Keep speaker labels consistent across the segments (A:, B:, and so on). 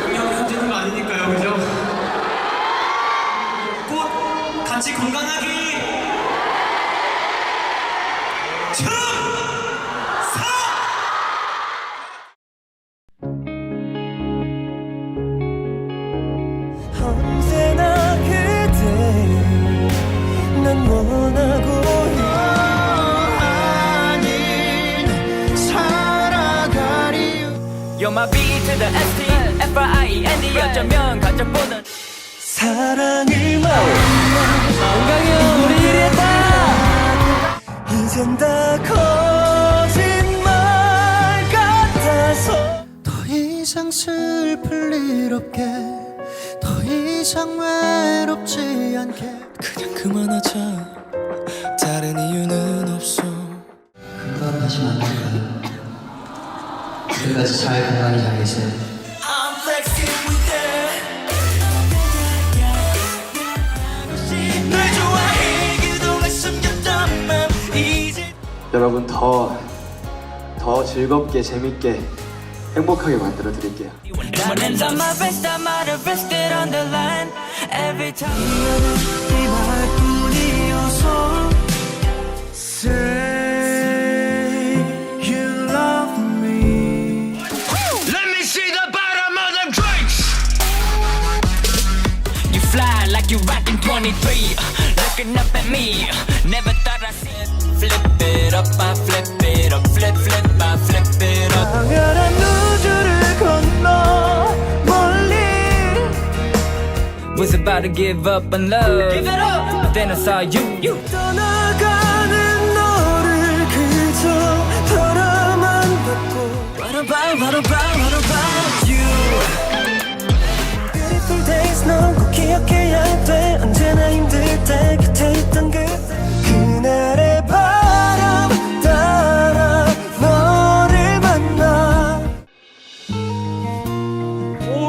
A: 영영 현재는 아니니까요, 그죠? 꼭 같이 건강하게 충
B: You're my B to the S T F R I E N D 어쩌면 가족보다
C: 사랑을 만나
B: 건강해 우리 이랬다
C: 이젠 다 거짓말 같아서 더 이상 슬플 일 없게 더 이상 외롭지 않게. 그냥 그만하자. 다른 이유는 없어.
D: 금방 다시 만날까요? 그때까지 잘 건강히 잘 계세요.
E: 여러분 더, 더 즐겁게 재밌게 행복하게 만들어 드릴게요.
C: me
B: Never thought I'd see it Flip it up, I flip it up Flip, flip, I flip it up
C: 강렬한 우주를 건너 멀리
B: Was about to give up on love Give it up But then I saw you, you
C: 떠나가는 너를 그저 바라만 봤고 What about, what about, what about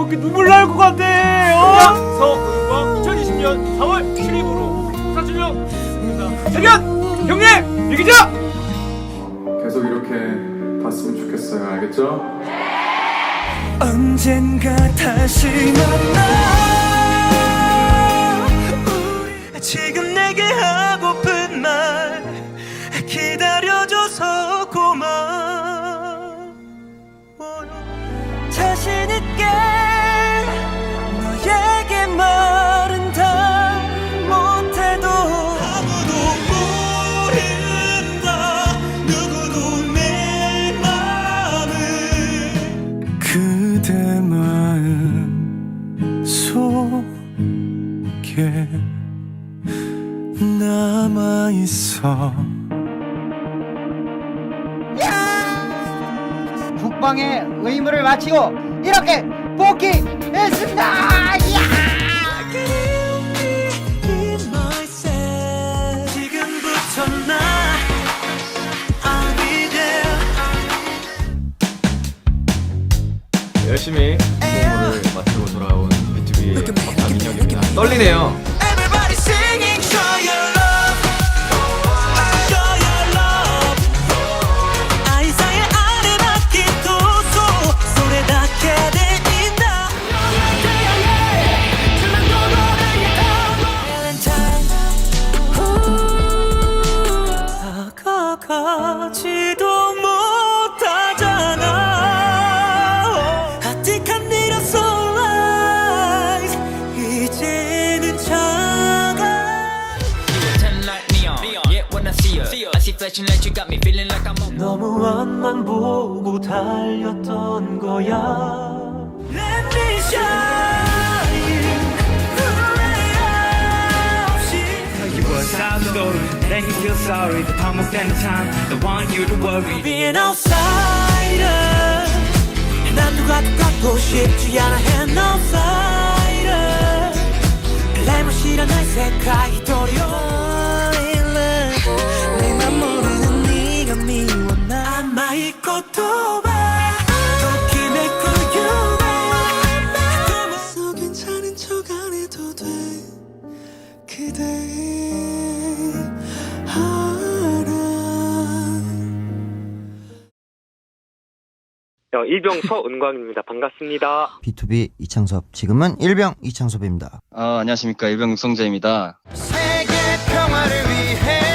F: 오, 이게 눈물 날 것 같아. 어? 서은광 2020년 4월 7일부로 사준영 대견 형님 이기자.
E: 계속 이렇게 봤으면 좋겠어요. 알겠죠?
C: 언젠가 다시 만나
G: 국방의 의무를 마치고 이렇게 복귀했습니다.
C: there
F: 열심히 공부를 마치고 돌아온 B2B의 박민혁입니다. 떨리네요.
B: Flashing lights You got me feeling like I'm on
C: 너무 앞만 보고 달렸던 거야 Let me shine 후회 없이
F: You were sad story, then you feel sorry. The 반복되는 time, don't want you to worry.
C: Be an outsider 난 누가 똑같고 싶지 않아 an outsider 글래머시한 날 색깔 이토리오
H: 일병 서은광입니다. 반갑습니다.
G: B2B 이창섭 지금은 일병 이창섭입니다
I: 아, 안녕하십니까. 일병 육성재입니다.
C: 세계 평화를 위해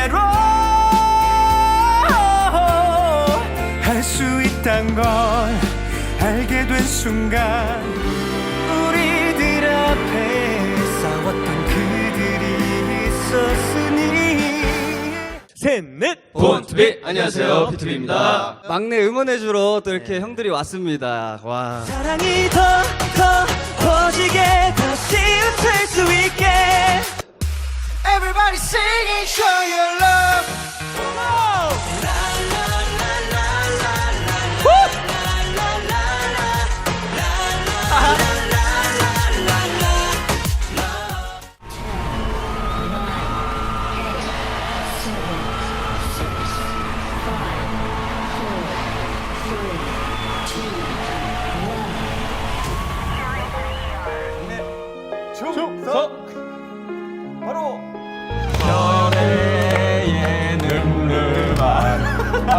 C: 생각한 대로 할 수 있단 걸 알게 된 순간 우리들 앞에 싸웠던 그들이 있었으니. 셋넷.
F: 본투비 안녕하세요. 비투비입니다.
I: 막내 응원해주러 또 이렇게 형들이 왔습니다. 와.
C: 사랑이 더더커 show.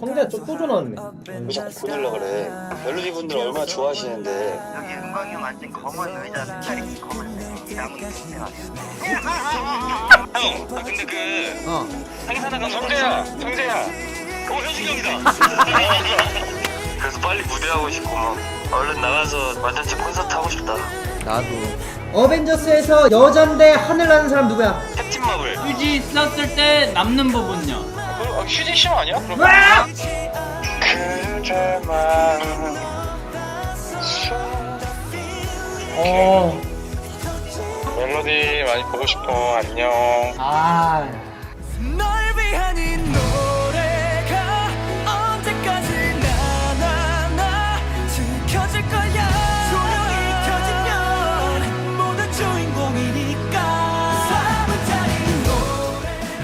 F: 성대 또 전화왔네
I: 왜 자꾸 보내려 그래. 멜로디 분들 얼마나 좋아하시는데.
H: 형, 근데 그 어. 행사나가 성재야, 성재야. 어, 현식이 형이다. 그래서 빨리 무대하고 싶고 막 얼른 나가서 완전체 콘서트 하고 싶다.
I: 나도.
G: 어벤져스에서 여잔데 하늘 나는 사람 누구야?
H: 캡틴 마블.
A: 휴지 썼을 때 남는 부분요.
H: 그, 어, 휴지 씨 아니야? 그럼 그대만
F: 어
H: 멜로디 많이 보고 싶어. 안녕.
F: 아.
C: 널 위한 이노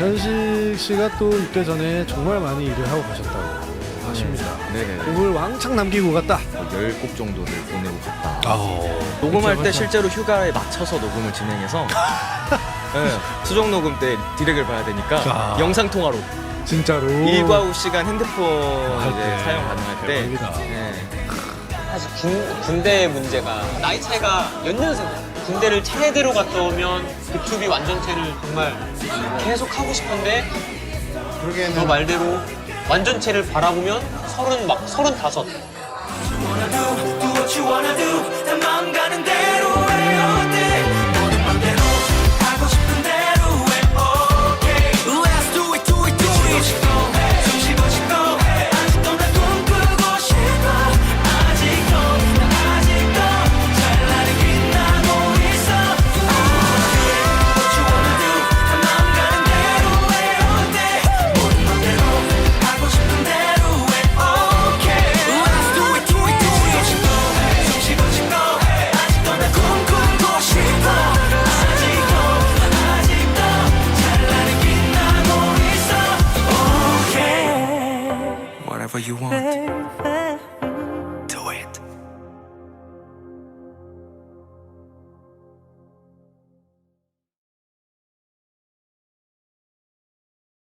J: 현식 씨가 또 입대 전에 정말 많이 일을 하고 가셨다고 아십니다.
I: 네네.
J: 곡을 왕창 남기고 갔다.
I: 10곡 정도를 보내고 갔다.
J: 아,
I: 녹음할 때 실제로 휴가에 맞춰서 녹음을 진행해서 네, 수정 녹음 때 디렉을 봐야 되니까
J: 아.
I: 영상 통화로
J: 진짜로.
I: 일과 후 시간 핸드폰 이제
J: 네.
I: 사용 가능할 때
J: 대박이다.
I: 네.
K: 사실 군, 군대의 문제가 나이 차이가 몇 년생이야. 군대를 차례대로 갔다 오면 비투비 완전체를 정말 계속 하고 싶은데 너 말대로 완전체를 바라보면 서른 막 서른다섯.
C: Wanna do do what you wanna do